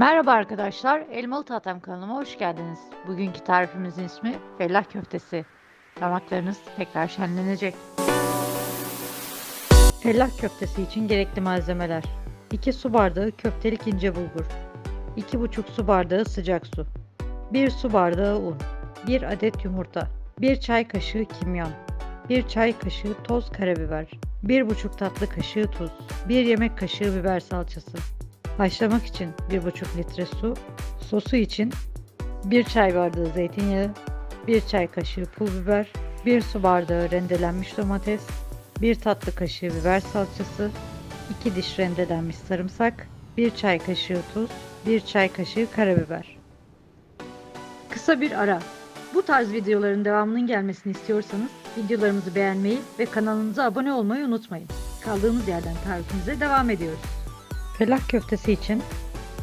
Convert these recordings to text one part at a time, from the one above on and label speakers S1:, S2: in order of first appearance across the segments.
S1: Merhaba arkadaşlar, Elmalı Tatam kanalıma hoş geldiniz. Bugünkü tarifimizin ismi fellah köftesi. Damaklarınız tekrar şenlenecek. Fellah köftesi için gerekli malzemeler. 2 su bardağı köftelik ince bulgur. 2,5 su bardağı sıcak su. 1 su bardağı un. 1 adet yumurta. 1 çay kaşığı kimyon. 1 çay kaşığı toz karabiber. 1,5 tatlı kaşığı tuz. 1 yemek kaşığı biber salçası Haşlamak için 1,5 litre su, sosu için 1 çay bardağı zeytinyağı, 1 çay kaşığı pul biber, 1 su bardağı rendelenmiş domates, 1 tatlı kaşığı biber salçası, 2 diş rendelenmiş sarımsak, 1 çay kaşığı tuz, 1 çay kaşığı karabiber. Kısa bir ara. Bu tarz videoların devamının gelmesini istiyorsanız videolarımızı beğenmeyi ve kanalımıza abone olmayı unutmayın. Kaldığımız yerden tarifimize devam ediyoruz. Fellah köftesi için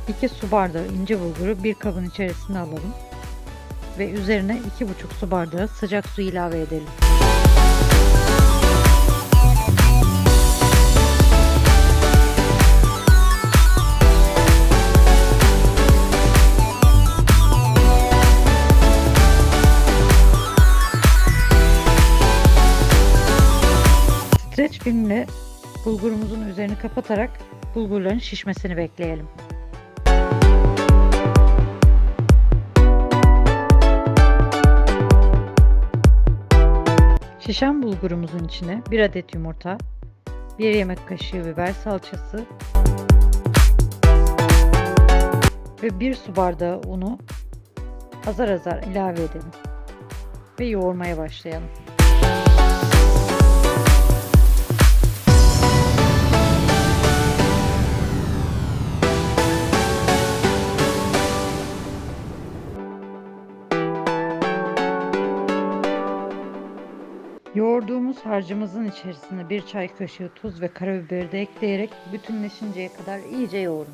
S1: 2 su bardağı ince bulguru bir kabın içerisine alalım ve üzerine 2,5 su bardağı sıcak su ilave edelim. Streç filmle bulgurumuzun üzerini kapatarak bulgurların şişmesini bekleyelim. Şişen bulgurumuzun içine 1 adet yumurta, 1 yemek kaşığı biber salçası ve 1 su bardağı unu azar azar ilave edelim ve yoğurmaya başlayalım. Yoğurduğumuz harcımızın içerisine bir çay kaşığı tuz ve karabiberi de ekleyerek bütünleşinceye kadar iyice yoğurun.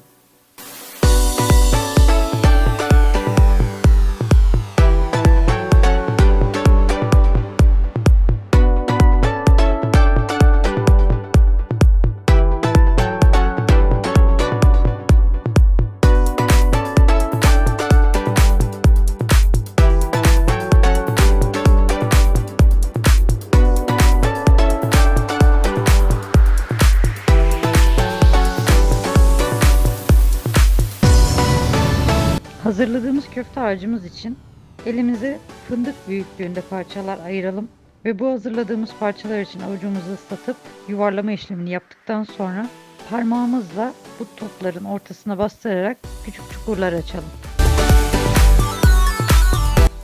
S1: Hazırladığımız köfte harcımız için elimize fındık büyüklüğünde parçalar ayıralım ve bu hazırladığımız parçalar için avucumuzu ıslatıp yuvarlama işlemini yaptıktan sonra parmağımızla bu topların ortasına bastırarak küçük çukurlar açalım.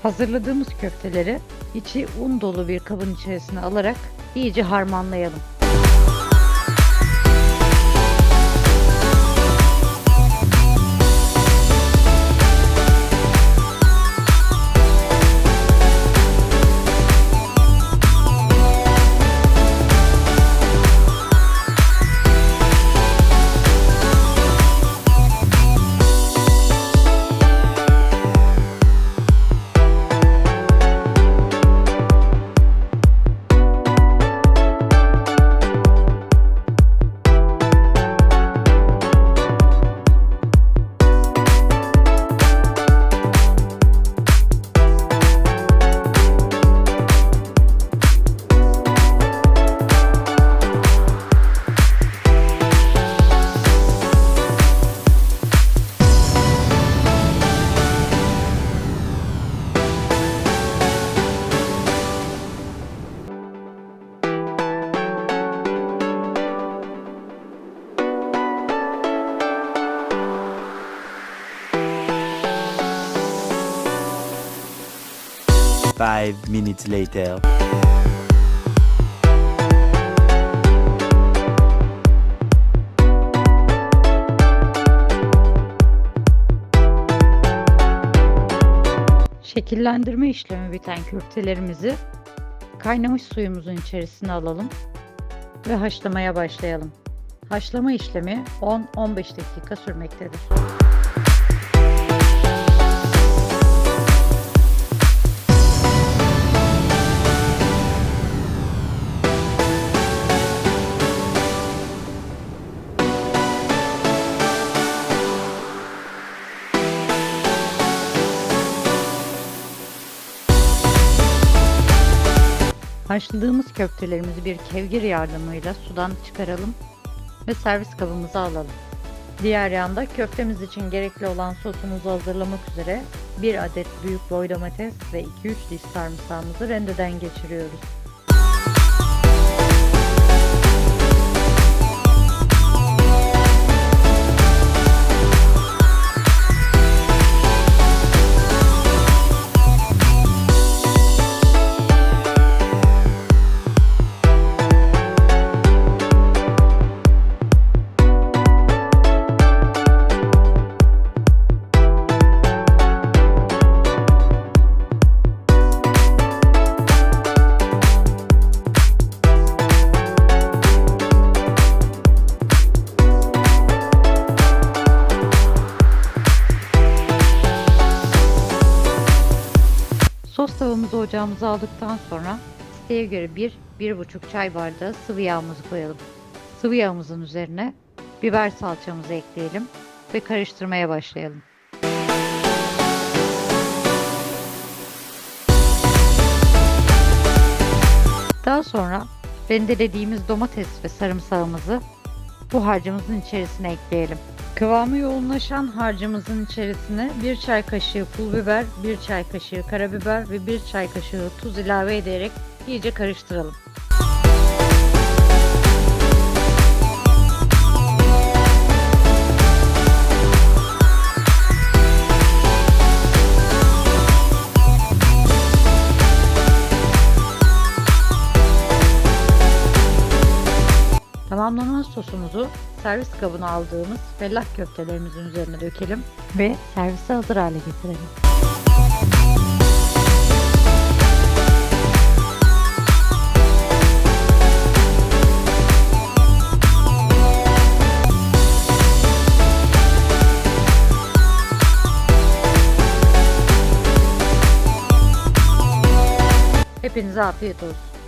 S1: Hazırladığımız köfteleri içi un dolu bir kabın içerisine alarak iyice harmanlayalım.
S2: Five minutes later.
S1: Şekillendirme işlemi biten köftelerimizi kaynamış suyumuzun içerisine alalım ve haşlamaya başlayalım. Haşlama işlemi 10-15 dakika sürmektedir. Haşladığımız köftelerimizi bir kevgir yardımıyla sudan çıkaralım ve servis kabımıza alalım. Diğer yanda köftemiz için gerekli olan sosumuzu hazırlamak üzere 1 adet büyük boy domates ve 2-3 diş sarımsağımızı rendeden geçiriyoruz. Tavamızı ocağımıza aldıktan sonra isteğe göre 1-1,5 çay bardağı sıvı yağımızı koyalım. Sıvı yağımızın üzerine biber salçamızı ekleyelim ve karıştırmaya başlayalım. Daha sonra rendelediğimiz domates ve sarımsağımızı bu harcımızın içerisine ekleyelim. Kıvamı yoğunlaşan harcımızın içerisine 1 çay kaşığı pul biber, 1 çay kaşığı karabiber ve 1 çay kaşığı tuz ilave ederek iyice karıştıralım. Tamamlanan sosumuzu servis kabına aldığımız fellah köftelerimizin üzerine dökelim ve servise hazır hale getirelim. Hepinize afiyet olsun.